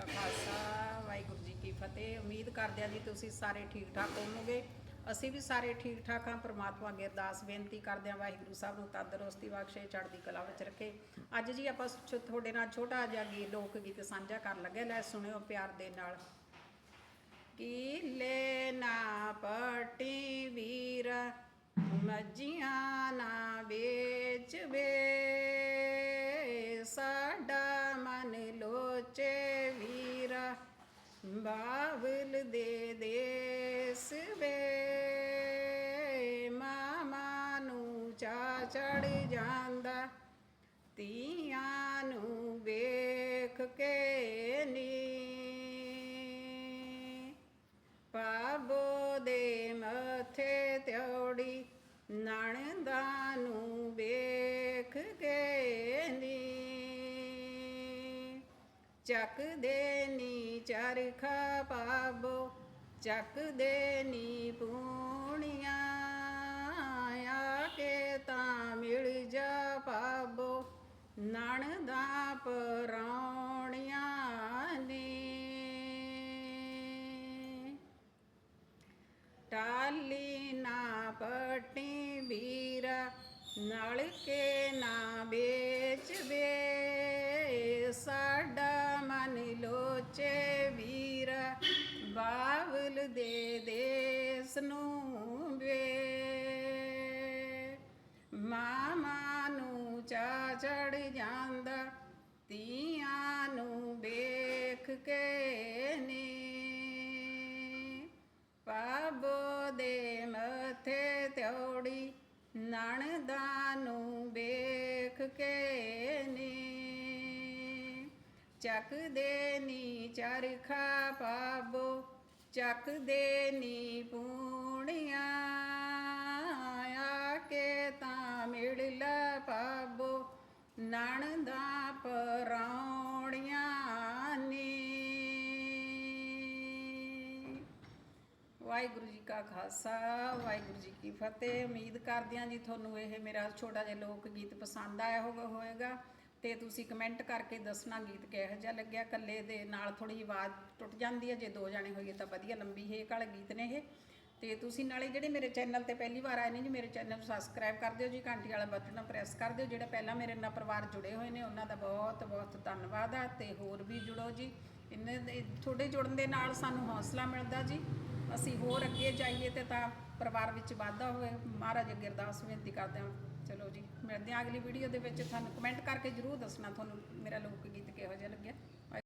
ਕਾ ਖਾਲਸਾ, ਵਾਹਿਗੁਰੂ ਜੀ ਕੀ ਫਤਿਹ। ਉਮੀਦ ਕਰਦੇ ਹਾਂ ਜੀ ਤੁਸੀਂ ਸਾਰੇ ਠੀਕ ਠਾਕ ਹੋਵੋਗੇ। ਅਸੀਂ ਵੀ ਸਾਰੇ ਠੀਕ ਠਾਕ ਹਾਂ। ਪ੍ਰਮਾਤਮਾ ਅੱਗੇ ਅਰਦਾਸ, ਬੇਨਤੀ ਕਰਦੇ ਹਾਂ ਵਾਹਿਗੁਰੂ ਸਾਹਿਬ ਨੂੰ ਤੰਦਰੁਸਤੀ ਬਖਸ਼ੇ, ਚੜ੍ਹਦੀ ਕਲਾ ਵਿੱਚ ਰੱਖੇ। ਅੱਜ ਜੀ ਆਪਾਂ ਤੁਹਾਡੇ ਨਾਲ ਛੋਟਾ ਜਿਹਾ ਗੀਤ, ਲੋਕ ਗੀਤ ਸਾਂਝਾ ਕਰਨ ਲੱਗੇ ਲੈ ਸੁਣਿਓ ਪਿਆਰ ਦੇ ਨਾਲ। ਕੀਲੇ ਨਾ ਪਟੀ ਵੀਰ ਮੱਜੀਆਂ ਨਾ ਵੇਚ ਵੇ ਬਾਬਲ ਦੇ ਦੇਸ ਵੇ। ਮਾਮਾ ਨੂੰ ਚਾ ਚੜ ਜਾਂਦਾ ਤੀਆਂ ਨੂੰ ਵੇਖ ਕੇ ਨੀ। ਪਾਬੋ ਦੇ ਮੱਥੇ ਤਿਉੜੀ ਨਣਦਾ ਨੂੰ ਚੱਕ ਦੇ ਨੀ ਚਰਖਾ ਪਾਬੋ ਚੱਕ ਦੇ ਨੀ ਪੂਣੀਆਂ, ਆ ਕੇ ਤਾਂ ਮਿਲ ਜਾ ਪਾਬੋ ਨਣ ਦਾ ਪਰੌਣੀਆਂ ਨੇ। ਟਾਲੀ ਨਾ ਪਟੀ ਵੀਰਾ, ਨਲ ਕੇ ਨਾ ਵੇਚ ਵੇ ਸਾਡਾ ਚੜ ਜਾਂਦਾ। ਤੀਆਂ ਨੂੰ ਵੇਖ ਕੇ ਨੀ। ਪਾਬੋ ਦੇ ਮੱਥੇ ਤਿਉੜੀ ਨਣਦਾ ਨੂੰ ਵੇਖ ਕੇ ਨੀ। ਚੱਕ ਦੇ ਨੀ ਚਰਖਾ ਪਾਬੋ ਚੱਕ ਦੇ ਨੀ ਪੂਣੀਆਂ ਵਾਹਿਗੁਰੂ ਜੀ ਕਾ ਖਾਲਸਾ, ਵਾਹਿਗੁਰੂ ਜੀ ਕੀ ਫਤਿਹ। ਉਮੀਦ ਕਰਦੇ ਹਾਂ ਜੀ ਤੁਹਾਨੂੰ ਇਹ ਮੇਰਾ ਛੋਟਾ ਜਿਹਾ ਲੋਕ ਗੀਤ ਪਸੰਦ ਆਇਆ ਹੋਗਾ ਹੋਵੇਗਾ। ਤੇ ਤੁਸੀਂ ਕਮੈਂਟ ਕਰਕੇ ਦੱਸਣਾ ਗੀਤ ਕਿਹੋ ਜਿਹਾ ਲੱਗਿਆ। ਕੱਲੇ ਦੇ ਨਾਲ ਥੋੜੀ ਜਿਹੀ ਆਵਾਜ਼ ਟੁੱਟ ਜਾਂਦੀ ਹੈ। ਜੇ ਦੋ ਜਾਣੇ ਹੋਈਏ ਤਾਂ ਵਧੀਆ, ਲੰਬੀ ਹੇਕ ਵਾਲੇ ਗੀਤ ਨੇ ਇਹ। ਤੇ ਤੁਸੀਂ ਨਾਲੇ ਜਿਹੜੇ ਮੇਰੇ ਚੈਨਲ ਤੇ ਪਹਿਲੀ ਵਾਰ ਆਏ ਨੇ ਜੀ, ਮੇਰੇ ਚੈਨਲ ਨੂੰ ਸਬਸਕ੍ਰਾਈਬ ਕਰ ਦਿਓ ਜੀ, ਘੰਟੀ ਵਾਲਾ ਬਟਨ ਪ੍ਰੈਸ ਕਰ ਦਿਓ। ਜਿਹੜੇ ਪਹਿਲਾਂ ਮੇਰੇ ਨਾਲ ਪਰਿਵਾਰ ਜੁੜੇ ਹੋਏ ਨੇ, ਉਹਨਾਂ ਦਾ ਬਹੁਤ ਬਹੁਤ ਧੰਨਵਾਦ ਆ ਤੇ ਹੋਰ ਵੀ ਜੁੜੋ ਜੀ। ਇੰਨੇ ਦੇ- ਤੁਹਾਡੇ ਜੁੜਨ ਦੇ ਨਾਲ ਸਾਨੂੰ ਹੌਸਲਾ ਮਿਲਦਾ ਜੀ। ਅਸੀਂ ਹੋਰ ਅੱਗੇ ਜਾਈਏ ਤੇ ਤਾਂ ਪਰਿਵਾਰ ਵਿੱਚ ਵਾਧਾ ਹੋਵੇ। ਮਹਾਰਾਜ ਅੱਗੇ ਅਰਦਾਸ ਬੇਨਤੀ ਕਰਦੇ ਹਾਂ। ਚਲੋ ਜੀ, ਮਿਲਦੇ ਹਾਂ ਅਗਲੀ ਵੀਡੀਓ ਦੇ ਵਿੱਚ। ਤੁਹਾਨੂੰ ਕਮੈਂਟ ਕਰਕੇ ਜਰੂਰ ਦੱਸਣਾ, ਤੁਹਾਨੂੰ ਮੇਰਾ ਲੋਕ ਗੀਤ ਕਿਹੋ ਜਿਹਾ ਲੱਗਿਆ।